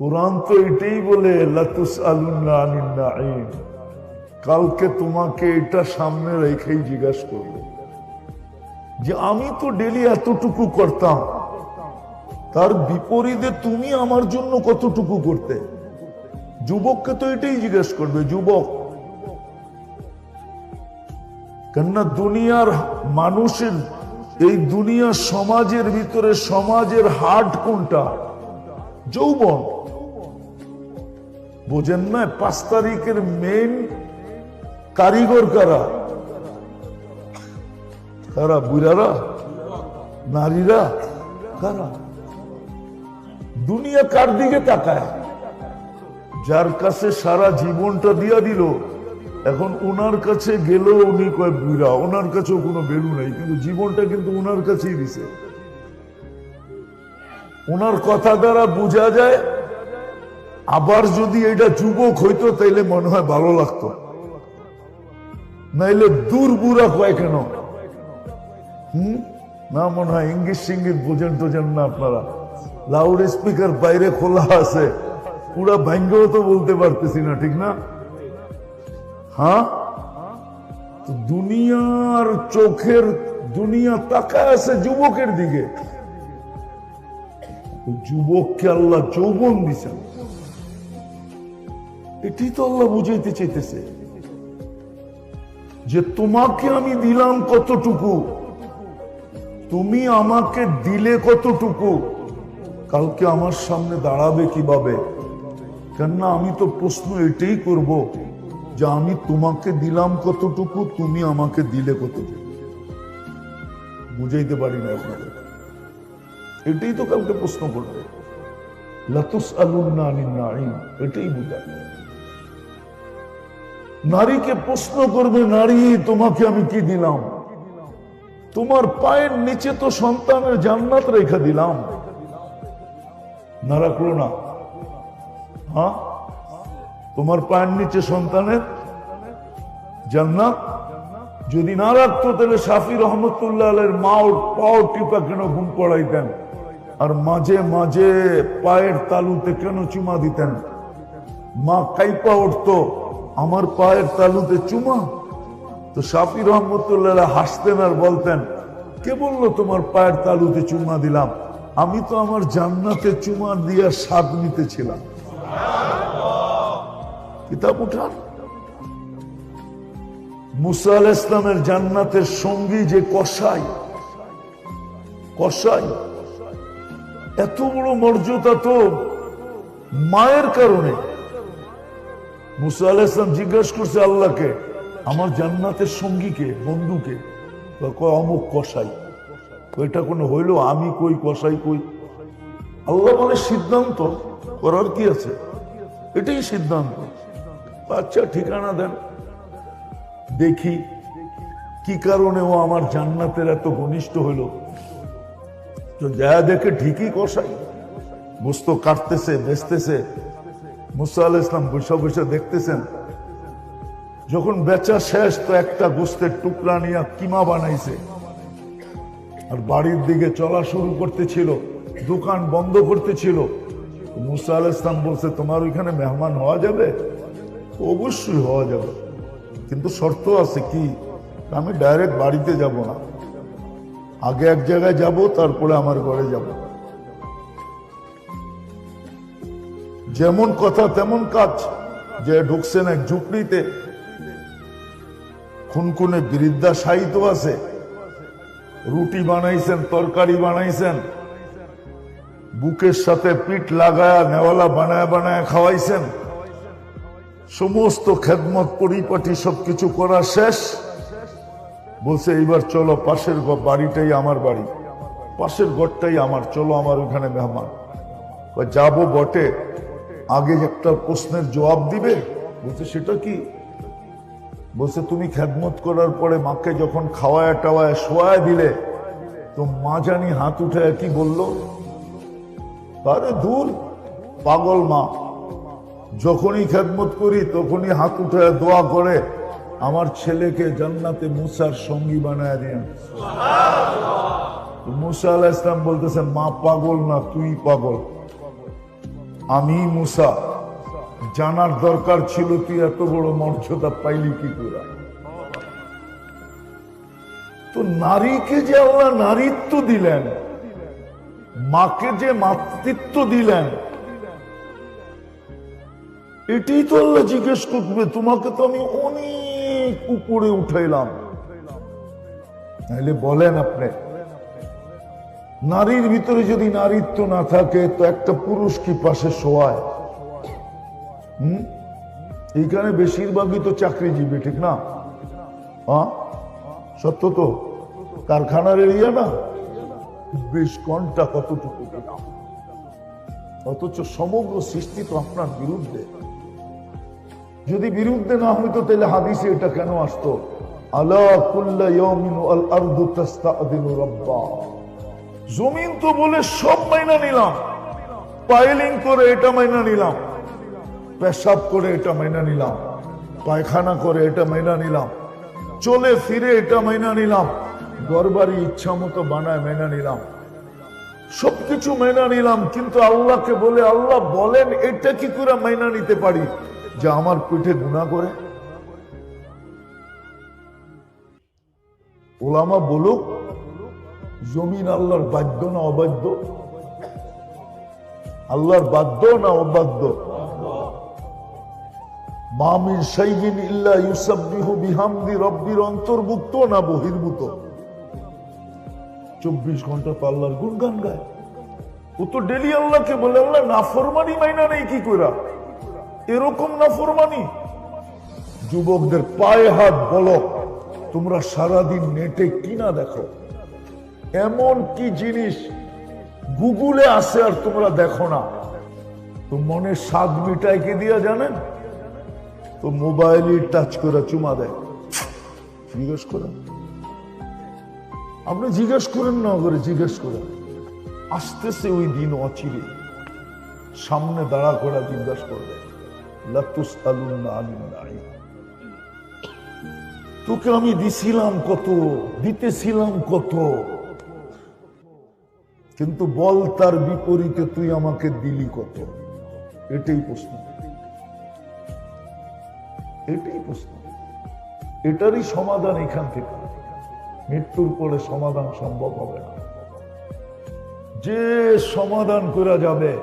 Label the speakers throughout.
Speaker 1: কোরআন তো এটাই বলে লাতুস কালকে তোমাকে এটা সামনে রেখেই জিজ্ঞাসা করবে। যে আমি তো ডেলি এতটুকু করতাম, তার বিপরীতে তুমি আমার জন্য কতটুকু করতে? যুবককে তো এটাই জিজ্ঞেস করবে, যুবক। কেননা দুনিয়ার মানুষের, এই দুনিয়ার সমাজের ভিতরে সমাজের হাট কোনটা? যৌবন। বোঝেন না, পাঁচ তারিখের মেন কারিগর কারা? কারা, বুড়ারা? নারীরা? কারা? দুনিয়া কার দিকে তাকায়? যার কাছে সারা জীবনটা দিয়া দিল, এখন ওনার কাছে গেল উনি কয়, বুড়া ওনার কাছেও কোনো বেলু নাই। কিন্তু জীবনটা কিন্তু ওনার কাছেই দিছে। ওনার কথা দ্বারা বোঝা যায় আবার যদি এটা যুবক হইতো, তাইলে মনে হয় ভালো লাগতো। নাইলে দূর বুড়া কয় কেন? হুম? না মনে হয় ইঙ্গিত সিঙ্গিত বোঝেন টোঝেন না আপনারা। লাউড স্পিকার বাইরে খোলা আছে। পুরা ভাঙ্গেও তো বলতে পারতেছি না, ঠিক না? হ্যাঁ? দুনিয়ার চোখের, দুনিয়া তাকায় আছে যুবকের দিকে। যুবককে আল্লাহ যৌবন দিছেন। এটি তো আল্লাহ বুঝাইতে চাইতেছে যে তোমাকে আমি দিলাম কতটুকু? তুমি আমাকে দিলে কতটুকু? কালকে আমার সামনে দাঁড়াবে কীভাবে? কেননা আমি তো প্রশ্ন এটাই করব যে আমি তোমাকে দিলাম কতটুকু, তুমি আমাকে দিলে কতটুকু? বুঝাইতে পারি না আপনাদের। এটাই তো কালকে প্রশ্ন করবে। লাতুস আলুন্না এটাই বুঝায় নারীকে প্রশ্ন করবে, নারী, তোমাকে আমি কি দিলাম? তোমার পায়ের নিচে তো সন্তানের জান্নাত রেখে দিলাম। না রাখল না। হ্যাঁ? তোমার পায়ের নিচে সন্তানের জান্নাত? যদি না রাখতো, তাহলে শাফি রহমতুল্লাহ মাও পাও টিপা কেন ঘুম পড়াইতেন? আর মাঝে মাঝে পায়ের তালুতে কেন চুমা দিতেন? মা কাইপা উঠতো আমার পায়ের তালুতে চুমা? তো শাফি রহমতুল্লাহ হাসতেন আর বলতেন, কে বলল তোমার পায়ের তালুতে চুমা দিলাম? আমি তো আমার জান্নাতে চুমা দিয়া স্বাদ নিতেছিলাম। কিতাব উঠান। মুসা আল ইসলামের জান্নাতের সঙ্গী যে কসাই কসাই, এত বড় মর্যাদা তো মায়ের কারণে। মুসা আল ইসলাম জিজ্ঞাসা করছে আল্লাহকে, আমার জান্নাতের সঙ্গীকে, বন্ধুকে? কয়, অমুক কসাই। তো এটা কোনো হইল? আমি কই, কসাই কই? আল্লাহ বলে, সিদ্ধান্ত করার কি আছে? এটাই সিদ্ধান্ত। আচ্ছা ঠিকানা দেন। দেখি, কি কারণে ও আমার জান্নাতের এত ঘনিষ্ঠ হইল? তো যা দেখে ঠিকই কষাই গোস্ত কাটতেছে, বেচতেছে। মুসা আল ইসলাম বৈশা বৈশা দেখতেছেন? যখন বেচা শেষ তো একটা গোস্তের টুকরা নিয়ে কিমা বানাইছে। আর বাড়ির দিকে চলা শুরু করতেছিল, দোকান বন্ধ করতেছিল। মুসা আল ইসলাম বলছে, তোমার ওইখানে মেহমান হওয়া যাবে? অবশ্যই হওয়া যাবে। কিন্তু শর্ত আছে কি? আমি ডাইরেক্ট বাড়িতে যাব না। আগে এক জায়গায় যাব, তারপরে আমার ঘরে যাব। যেমন কথা, তেমন কাজ। যে ঢুকছেন এক ঝুপড়িতে। খুনকুনে বৃদ্ধা সাহিত্য আছে। রুটি বানাইছেন, তরকারি বানাইছেন। বুকের সাথে পিঠ লাগায়া, নেওয়ালা বানায় বানায় খাওয়াইছেন। সমস্ত খেদমত, পরিপাটি সবকিছু করা শেষ। বলছে, এইবার চলো, পাশের বাড়িটাই আমার বাড়ি। পাশের ঘরটাই আমার। চলো আমার ওখানে মেহমান। যাব বটে। আগে একটা প্রশ্নের জবাব দিবে, বলছে, সেটা কি? বলছে, তুমি খেদমত করার পরে মাকে যখন খাওয়ায় টাওয়ায় শোয়ায় দিলে, তো মা জানি হাত উঠে কি বলল? আরে দূর পাগল মা, যখনই খেদমত করি, তখনই হাত উঠে দোয়া করে, আমার ছেলেকে জান্নাতে মুসার সঙ্গী বানায় দিন মুসা আলাহ ইসলাম বলতেছে, মা পাগল না, তুই পাগল। আমি, মুসা, জানার দরকার ছিল তুই এত বড় মর্যাদা পাইলি কি করে? তো নারীকে যে আল্লাহ নারীত্ব দিলেন, মাকে যে মাতৃত্ব দিলেন, এটাই তো আল্লাহ জিজ্ঞেস করবে, তোমাকে তো আমি অনেক উপরে উঠাইলাম। তাহলে বলেন আপনি। নারীর ভিতরে যদি নারীত্ব না থাকে, তো একটা পুরুষ কি পাশে শোয়ায়? হুম? এইখানে বেশিরভাগই তো চাকরিজীবী, ঠিক না? সত্য তো? কারখানার এরিয়া না? বিশ ঘণ্টা কতটুকু অথচ সমগ্র সৃষ্টি তো আপনার বিরুদ্ধে। যদি বিরুদ্ধে না হইতো, তাহলে হাদিসে এটা কেন আসতো? আলা কুল্লা ইয়াউমিন আল আরদু তাস্তাদিনু রাব্বা। জমিন তো বলে সব মাইনা নিলাম। পাইলিং করে এটা মাইনা নিলাম। পেশাব করে এটা মাইনা নিলাম। পায়খানা করে এটা মাইনা নিলাম। চলে ফিরে এটা মাইনা নিলাম। গরবারি ইচ্ছা মতো বানায় মেনা নিলাম। সবকিছু মেনা নিলাম, কিন্তু আল্লাহকে বলে, আল্লাহ বলেন, এটা কি করে মাইনা নিতে পারি? যে আমার পিঠে গুণা করে। ওলামা বলুক জমিন আল্লাহর বাধ্য না অবাধ্য? আল্লাহর বাধ্য না অবাধ্য? মামিন সাইগিন ইল্লা বিহামদি রব্বির অন্তর্ভুক্ত না বহির্ভূত? চব্বিশ ঘণ্টা তো আল্লাহর গুণগান গায়। ও তো ডেলি আল্লাহকে বলে, আল্লাহ নাফরমানি মাইনা নেই কি কইরা? এরকম নাফরমানি? যুবকদের পায়ে হাত বলো, তোমরা সারাদিন নেটে কিনা দেখো। এমন কি জিনিস গুগলে আসে আর তোমরা দেখো না? তো মনে স্বাদ মিটাই কে দিয়া জানেন? তো মোবাইলে টাচ করে চুমা দেয়। জিজ্ঞেস করেন। আপনি জিজ্ঞেস করেন না করে জিজ্ঞেস করেন। আসতেছে ওই দিন অচিরে। সামনে দাঁড়া করে জিজ্ঞাসা করবে লাতুস আলুল্লাহ আলিল্লাহি তোকে আমি দিছিলাম কত, দিতেছিলাম কত? কিন্তু বল তার বিপরীতে তুই আমাকে দিলি কত? এটাই প্রশ্ন। এটাই প্রশ্ন। এটারই সমাধান এখান থেকে। মৃত্যুর পরে সমাধান সম্ভব হবে না। যে সমাধান করা যাবে,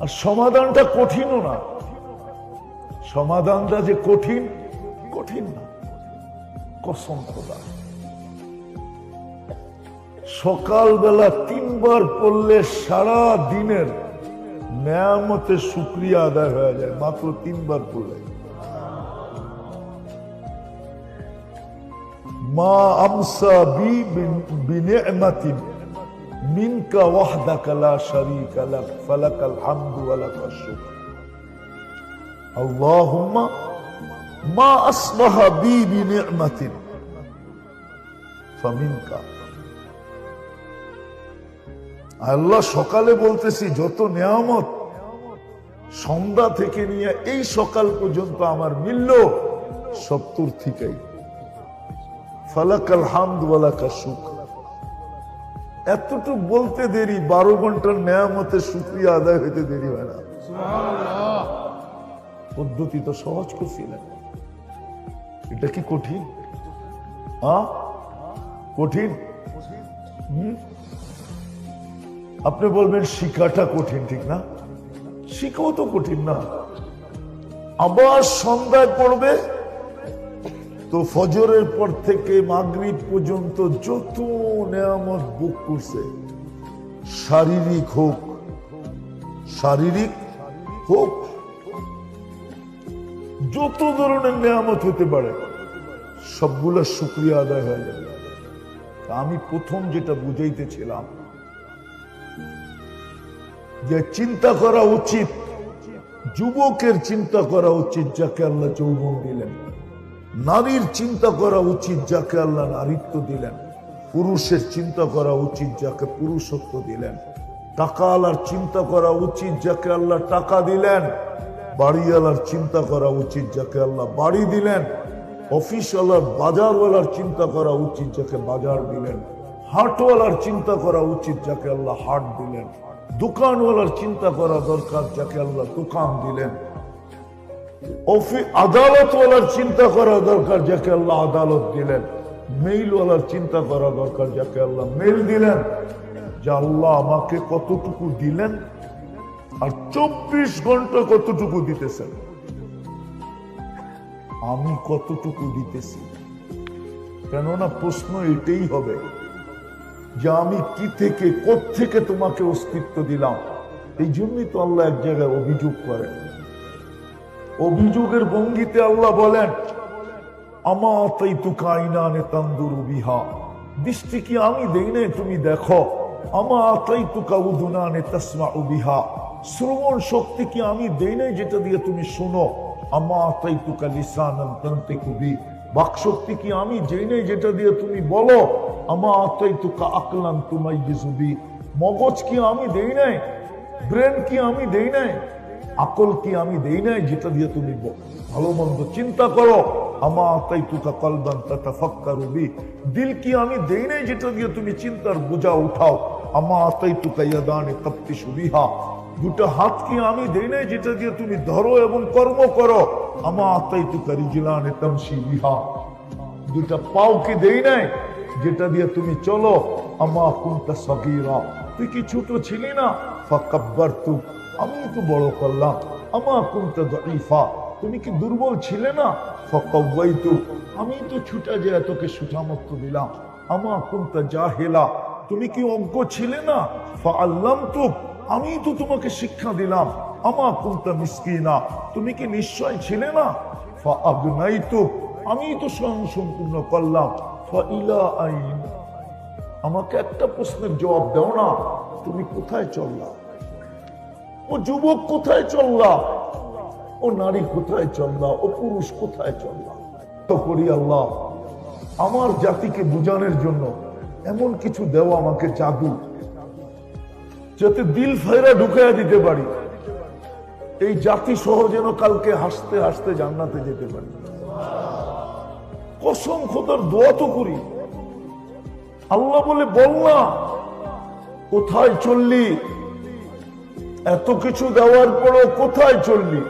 Speaker 1: আর সমাধানটা কঠিনও না। সমাধানটা যে কঠিন কঠিন না। কসম খোদা। সকালবেলা তিনবার পড়লে সারা দিনের নেয়ামতে শুক্রিয়া আদায় হয়ে যায়, মাত্র তিনবার পড়লে। মা আমসা বি মিনকা ওয়াহদাকা লা শারীকা লাক ফালাকাল হামদু আল্লাহুম্মা মা আসবাহা বি ফামিনকা আল্লাহ সকালে বলতেছি যত নিয়ামত সন্ধ্যা থেকে নিয়ে এই সকাল পর্যন্ত আমার মিলল সত্তর থেকেই। ফালাকাল হামদ ওয়ালাকা সুখ এতটুকু বলতে দেরি বারো ঘণ্টার নেয়ামতের শুক্রিয়া আদায় হইতে দেরি হয় না। পদ্ধতি তো সহজ করছিলেন এটা কি কঠিন? আ? কঠিন। হুম? আপনি বলবেন শিখাটা কঠিন, ঠিক না? শিখাও তো কঠিন না। আবার সন্ধ্যায় পড়বে, তো ফজরের পর থেকে মাগরিব পর্যন্ত যত নেয়ামত বুক করছে, শারীরিক হোক শারীরিক হোক, যত ধরনের নেয়ামত হতে পারে, সবগুলা শুক্রিয়া আদায় হয়ে যাবে। আমি প্রথম যেটা বুঝাইতেছিলাম যে চিন্তা করা উচিত, যুবকের চিন্তা করা উচিত যাকে আল্লাহ যৌবন দিলেন। নারীর চিন্তা করা উচিত যাকে আল্লাহ নারীত্ব দিলেন। পুরুষের চিন্তা করা উচিত যাকে পুরুষত্ব দিলেন। টাকা আলার চিন্তা করা উচিত যাকে আল্লাহ টাকা দিলেন। বাড়িওয়ালার চিন্তা করা উচিত যাকে আল্লাহ বাড়ি দিলেন। অফিসওয়ালার, বাজারওয়ালার চিন্তা করা উচিত যাকে বাজার দিলেন। হাটওয়ালার চিন্তা করা উচিত যাকে আল্লাহ হাট দিলেন। দোকানওয়ালার চিন্তা করা দরকার যাকে আল্লাহ দোকান দিলেন। অফি আদালতওয়ালার চিন্তা করা দরকার যাকে আল্লাহ আদালত দিলেন। মেইলওয়ালার চিন্তা করা দরকার যাকে আল্লাহ মেইল দিলেন। যে আল্লাহ আমাকে কতটুকু দিলেন আর চব্বিশ ঘণ্টা কতটুকু দিতেছেন? আমি কতটুকু দিতেছি? কেননা প্রশ্ন এটাই হবে যে আমি কি থেকে থেকে তোমাকে অস্তিত্ব দিলাম? এই জন্যই তো আল্লাহ এক জায়গায় অভিযোগ করেন। অভিযোগের ভঙ্গিতে আল্লাহ বলেন বিহা। দৃষ্টি কি আমি দেই তুমি দেখো তাসমা বিহা। শ্রবণ শক্তি কি আমি দেই যেটা দিয়ে তুমি শোনো? আমা তাই তু কালিসানান তন্তে বাক শক্তি কি আমি নাই যেটা দিয়ে তুমি বলো? মগজ কি আমি দেই নাই? ব্রেন কি আমি দেই নাই? আকল কি আমি দেই নাই? যেটা দিয়ে তুমি ভালো মন্দ চিন্তা করো। আমা তাই তুকা কলবান তথা ফক্কারুবি দিল কি আমি দেই নাই? যেটা দিয়ে তুমি চিন্তার বোঝা উঠাও। আমা তাই তুকা ইয়াদানে তপ্তি সুবিহা দুটো হাত কি আমি দেই নাই? যেটা দিয়ে তুমি ধরো এবং কর্ম করো। আমা তাই তুকা রিজিলানে তমসি বিহা। দুটা পাও কি দেই নাই? যেটা দিয়ে তুমি চলো, আমা কুন্তা সগিরা। তুই কি ছোট ছিলি না? ফাকাব্বার তু আমি তো বড় করলাম। আমা কুন্তা দঈফা, তুমি কি দুর্বল ছিলে না? ফাকাওয়াই তু আমি তো ছুটা যে তোকে সুঠামত্ব দিলাম। আমা কুন্তা জাহেলা, তুমি কি অজ্ঞ ছিলে না? ফা আল্লাম তু আমি তো তোমাকে শিক্ষা দিলাম। আমা কুন্তা মিসকিনা, তুমি কি নিশ্চয় ছিলে না? ফা আবনাইতু আমি তো স্বয়ং সম্পূর্ণ করলাম। আমাকে একটা প্রশ্নের জবাব দাও না, তুমি কোথায় চললা? ও যুবক কোথায় চললা? ও নারী কোথায় চললা? ও পুরুষ কোথায় চললা? তো করি আল্লাহ, আমার জাতিকে বুঝানোর জন্য এমন কিছু দেওয়া আমাকে জাদু, যাতে দিল ফাইরা ঢুকাইয়া দিতে পারি। এই জাতি সহ যেন কালকে হাসতে হাসতে জান্নাতে যেতে পারি। কসম খোদার দোয়া তো করি। আল্লাহ বলে, বল না, কোথায় চললি? এত কিছু দেওয়ার পরও কোথায় চললি?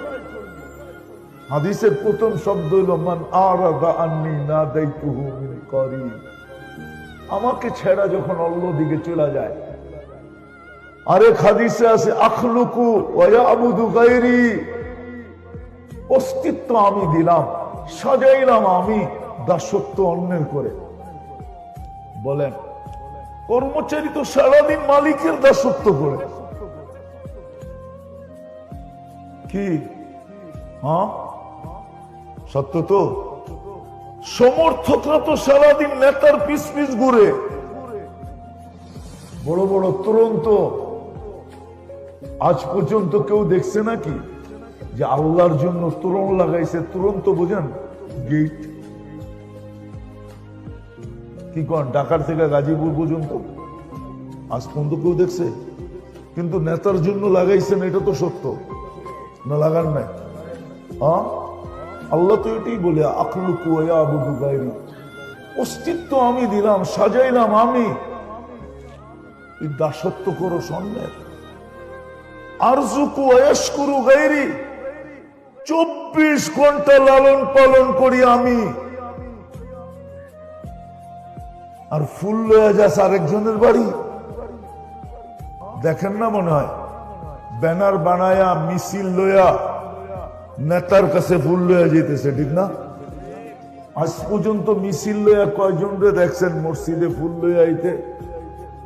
Speaker 1: হাদিসের প্রথম শব্দ হলো মান আরাদা আন্নি না আমাকে ছেড়া যখন অন্য দিকে চলে যায়, আরেক হাদিসে আছে, আখলুকু ওয়াবুদু গায়রি। অস্তিত্ব আমি দিলাম, সাজাইলাম আমি। দাসত্ব অন্যের করে। বলেন, কর্মচারী তো সারাদিন মালিকের দাসত্ব করে। কি? হ্যাঁ? সত্য তো? সমর্থকরা তো সারাদিন নেতার পিস পিস ঘুরে। বড় বড় তুরন্ত আজ পর্যন্ত কেউ দেখছে নাকি? যে আল্লাহর জন্য তোরণ লাগাইছে। তুরন্ত বোঝেন গেট কি ঢাকার থেকে গাজীপুর পর্যন্ত? আজ পর্যন্ত কেউ দেখছে? কিন্তু নেতার জন্য লাগাইছেন, এটা তো সত্য। না লাগান নাই। হ্যাঁ? আল্লাহ তো এটাই বলে আখলু কুয়া গাইরি অস্তিত্ব আমি দিলাম, সাজাইলাম আমি। দাসত্ব করো সন্ন্যাস আরজুকু অয়স্কুরু গাইরি চব্বিশ ঘণ্টা লালন পালন করি আমি। আর ফুল লয়ে যাস আরেকজনের বাড়ি। দেখেন না মনে হয়? ব্যানার বানায়া, মিছিল লয়া, নেতার কাছে ফুল লয়া যেতেছে, ঠিক না? আজ পর্যন্ত মিছিল লয়া কয়জন রে দেখছেন মসজিদে ফুল লয়া আইতে?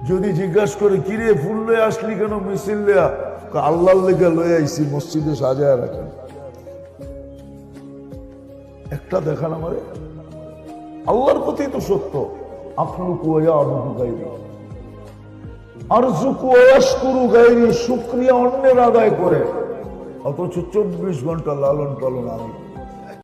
Speaker 1: যদি জিজ্ঞাসা করে কিরে ফুল লয়ে আসলি কেন মিছিল লয়া? আল্লাহর লেগে লয়ে আইছি, মসজিদে সাজায় রাখেন। একটা দেখান আমারে। আল্লাহর প্রতি তো সত্য। আফলু আবুকু আবু গাইরি আরজুকু অয়াসকুরু গাইরি সুক্রিয়া অন্যের আদায় করে। অথচ চব্বিশ ঘণ্টা লালন পালন আমি